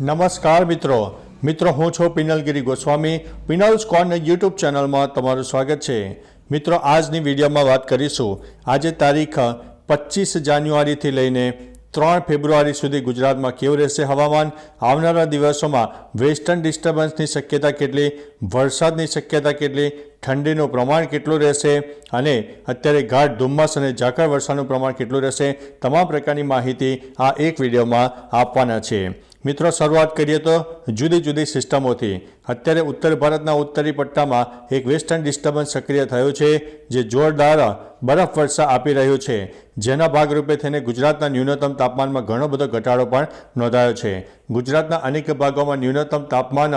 નમસ્કાર મિત્રો. મિત્રો, હું છું પિનલગીરી ગોસ્વામી. પિનલ્સ કોર્નર યુટ્યુબ ચેનલમાં તમારું સ્વાગત છે. મિત્રો, આજની વિડીયોમાં વાત કરીશું. આજે તારીખ પચીસ જાન્યુઆરીથી લઈને ત્રણ ફેબ્રુઆરી સુધી ગુજરાતમાં કેવું રહેશે હવામાન? આવનારા દિવસોમાં વેસ્ટર્ન ડિસ્ટર્બન્સની શક્યતા કેટલી? વરસાદની શક્યતા કેટલી? ઠંડીનું પ્રમાણ કેટલું રહેશે અને અત્યારે ગાઢ ધુમ્મસ અને ઝાકળ વરસાદનું પ્રમાણ કેટલું રહેશે તમામ પ્રકારની માહિતી આ એક વિડીયોમાં આપવાના છે. મિત્રો, શરૂઆત કરીએ તો જુદી જુદી સિસ્ટમોથી. અત્યારે ઉત્તર ભારતના ઉત્તરી પટ્ટામાં એક વેસ્ટર્ન ડિસ્ટર્બન્સ સક્રિય થયું છે, જે જોરદાર બરફ વર્ષા આપી રહ્યું છે. જેના ભાગરૂપે થઈને ગુજરાતના ન્યૂનતમ તાપમાનમાં ઘણો બધો ઘટાડો પણ નોંધાયો છે. ગુજરાતના અનેક ભાગોમાં ન્યૂનતમ તાપમાન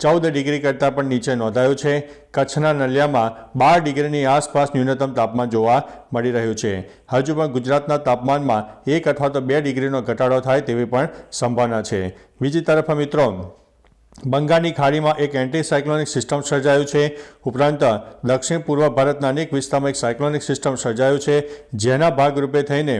ચૌદ ડિગ્રી કરતાં પણ નીચે નોંધાયું છે. કચ્છના નલિયામાં બાર ડિગ્રીની આસપાસ ન્યૂનતમ તાપમાન જોવા મળી રહ્યું છે. હજુ પણ ગુજરાતના તાપમાનમાં એક અથવા તો બે ડિગ્રીનો ઘટાડો થાય તેવી પણ સંભાવના છે. બીજી તરફ મિત્રો, બંગાળની ખાડીમાં એક એન્ટી સાયક્લોનિક સિસ્ટમ સર્જાયું છે. ઉપરાંત દક્ષિણ પૂર્વ ભારતના અનેક વિસ્તારમાં એક સાયક્લોનિક સિસ્ટમ સર્જાયું છે. જેના ભાગરૂપે થઈને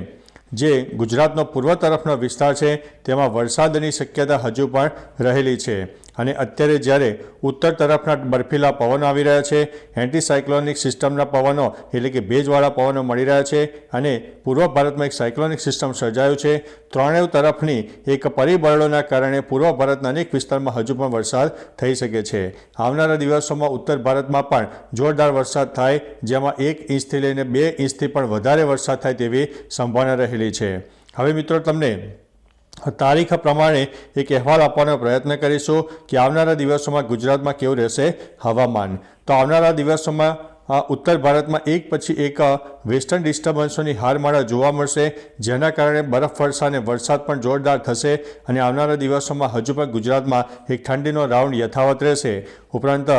જે ગુજરાતનો પૂર્વ તરફનો વિસ્તાર છે, તેમાં વરસાદની શક્યતા હજુ પણ રહેલી છે. અને અત્યારે જ્યારે ઉત્તર તરફના બર્ફીલા પવનો આવી રહ્યા છે એન્ટી સાયક્લોનિક સિસ્ટમના પવનો એટલે કે ભેજવાળા પવનો મળી રહ્યા છે અને પૂર્વ ભારતમાં એક સાયક્લોનિક સિસ્ટમ સર્જાયું છે. ત્રણેય તરફની એક પરિબળોના કારણે પૂર્વ ભારતના અનેક વિસ્તારમાં હજુ પણ વરસાદ થઈ શકે છે. આવનારા દિવસોમાં ઉત્તર ભારતમાં પણ જોરદાર વરસાદ થાય, જેમાં એક ઇંચથી લઈને બે ઇંચથી પણ વધારે વરસાદ થાય તેવી સંભાવના રહેલી છે. હવે મિત્રો, તમને તારીખ પ્રમાણે એક અહેવાલ આપવાનો પ્રયત્ન કરીશું કે આવનારા દિવસોમાં ગુજરાતમાં કેવું રહેશે હવામાન. તો આવનારા દિવસોમાં ઉત્તર ભારતમાં એક પછી એક વેસ્ટર્ન ડિસ્ટર્બન્સોની હારમાળા જોવા મળશે, જેના કારણે બરફ વર્ષા અને વરસાદ પણ જોરદાર થશે અને આવનારા દિવસોમાં હજુ પણ ગુજરાતમાં એક ઠંડીનો રાઉન્ડ યથાવત રહેશે. ઉપરાંત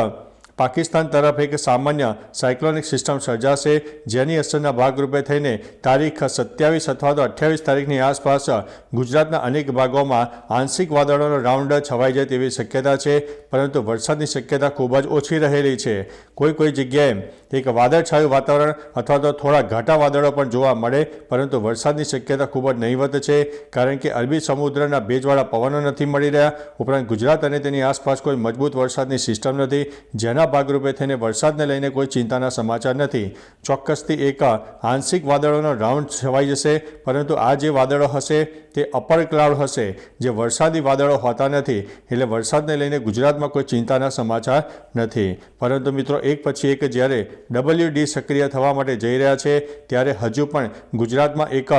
પાકિસ્તાન તરફ એક સામાન્ય સાયક્લોનિક સિસ્ટમ સર્જાશે, જેની અસરના ભાગરૂપે થઈને તારીખ સત્યાવીસ અથવા તો અઠ્યાવીસ તારીખની આસપાસ ગુજરાતના અનેક ભાગોમાં આંશિક વાદળોનો રાઉન્ડ છવાઈ જાય તેવી શક્યતા છે, પરંતુ વરસાદની શક્યતા ખૂબ જ ઓછી રહેલી છે. કોઈ કોઈ જગ્યાએ એક વાદળછાયું વાતાવરણ અથવા તો થોડા ઘાટા વાદળો પણ જોવા મળે, પરંતુ વરસાદની શક્યતા ખૂબ જ નહીવત છે, કારણ કે અરબી સમુદ્રના ભેજવાળા પવનો નથી મળી રહ્યા. ઉપરાંત ગુજરાત અને તેની આસપાસ કોઈ મજબૂત વરસાદની સિસ્ટમ નથી, જેના ભાગરૂપે થઈને વરસાદને લઈને કોઈ ચિંતાના સમાચાર નથી. ચોક્કસથી એક આંશિક વાદળોનો રાઉન્ડ છવાઈ જશે, પરંતુ આ જે વાદળો હશે તે અપર ક્લાઉડ હશે, જે વરસાદી વાદળો હોતા નથી, એટલે વરસાદને લઈને ગુજરાતમાં કોઈ ચિંતાના સમાચાર નથી. પરંતુ મિત્રો, એક પછી એક જ્યારે ડબલ્યુ ડી સક્રિય થવા માટે જઈ રહ્યા છે, ત્યારે હજુ પણ ગુજરાતમાં એક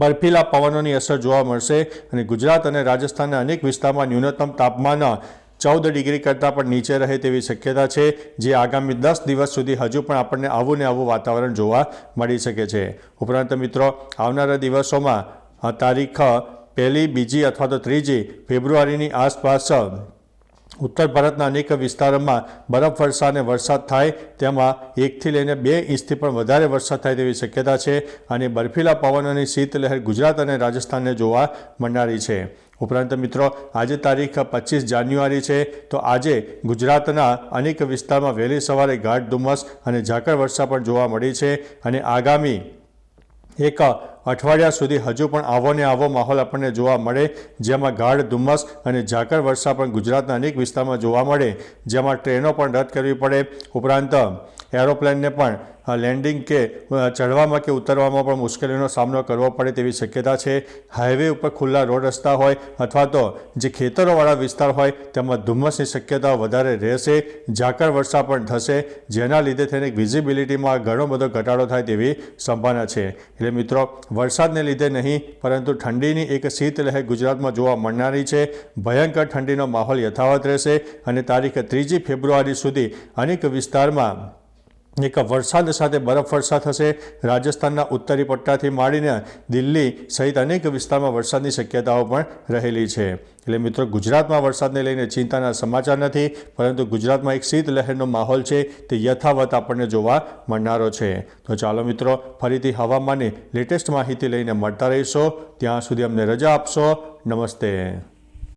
બર્ફીલા પવનોની અસર જોવા મળશે અને ગુજરાત અને રાજસ્થાનના અનેક વિસ્તારમાં ન્યૂનતમ તાપમાન ચૌદ ડિગ્રી કરતાં પણ નીચે રહે તેવી શક્યતા છે, જે આગામી દસ દિવસ સુધી હજુ પણ આપણને આવું ને આવું વાતાવરણ જોવા મળી શકે છે. ઉપરાંત મિત્રો, આવનારા દિવસોમાં તારીખ પહેલી, બીજી અથવા તો ત્રીજી ફેબ્રુઆરીની આસપાસ ઉત્તર ભારતના અનેક વિસ્તારોમાં બરફ વર્ષા અને વરસાદ થાય તેમાં એકથી લઈને બે ઇંચથી પણ વધારે વરસાદ થાય તેવી શક્યતા છે અને બર્ફીલા પવનોની શીતલહેર ગુજરાત અને રાજસ્થાનને જોવા મળનારી છે. ઉપરાંત મિત્રો, આજે તારીખ પચીસ જાન્યુઆરી છે, તો આજે ગુજરાતના અનેક વિસ્તારમાં વહેલી સવારે ગાઢ ધુમ્મસ અને ઝાકળ વર્ષા પણ જોવા મળી છે અને આગામી એક અઠવાડિયા સુધી હજુ પણ આવો ને આવો માહોલ આપણને જોવા મળે. જેમાં ગાઢ ધુમ્મસ અને ઝાકળ વર્ષા પણ ગુજરાતના અનેક વિસ્તારમાં જોવા મળે. જેમાં ટ્રેનો પણ રદ કરવી પડે. ઉપરાંત, એરોપ્લેનને પણ લેન્ડિંગ કે ચડવામાં કે ઉતરવામાં પણ મુશ્કેલીનો સામનો કરવો પડે તેવી શક્યતા છે. હાઈવે ઉપર ખુલ્લા રોડ રસ્તા હોય અથવા તો જે ખેતરોવાળા વિસ્તાર હોય, તેમાં ધુમ્મસની શક્યતા વધારે રહેશે. ઝાકળ વર્ષા પણ થશે, જેના લીધે થઈને વિઝિબિલિટીમાં ઘણો બધો ઘટાડો થાય તેવી સંભાવના છે. એટલે મિત્રો, વરસાદને લીધે નહીં, પરંતુ ઠંડીની એક શીતલહેર ગુજરાતમાં જોવા મળનારી છે. ભયંકર ઠંડીનો માહોલ યથાવત રહેશે અને તારીખ ત્રીજી ફેબ્રુઆરી સુધી અનેક વિસ્તારમાં એક વરસાદ સાથે બરફ વર્ષા થશે, રાજસ્થાનના ઉત્તરી પટ્ટાથી માંડીને દિલ્હી સહિત અનેક વિસ્તારમાં વરસાદની શક્યતાઓ પણ રહેલી છે. એટલે મિત્રો, ગુજરાતમાં વરસાદને લઈને ચિંતાના સમાચાર નથી, પરંતુ ગુજરાતમાં એક શીત લહેરનો માહોલ છે તે યથાવત આપણને જોવા મળનારો છે. તો ચાલો મિત્રો, ફરીથી હવામાનની લેટેસ્ટ માહિતી લઈને મળતા રહીશો. ત્યાં સુધી અમને રજા આપશો. નમસ્તે.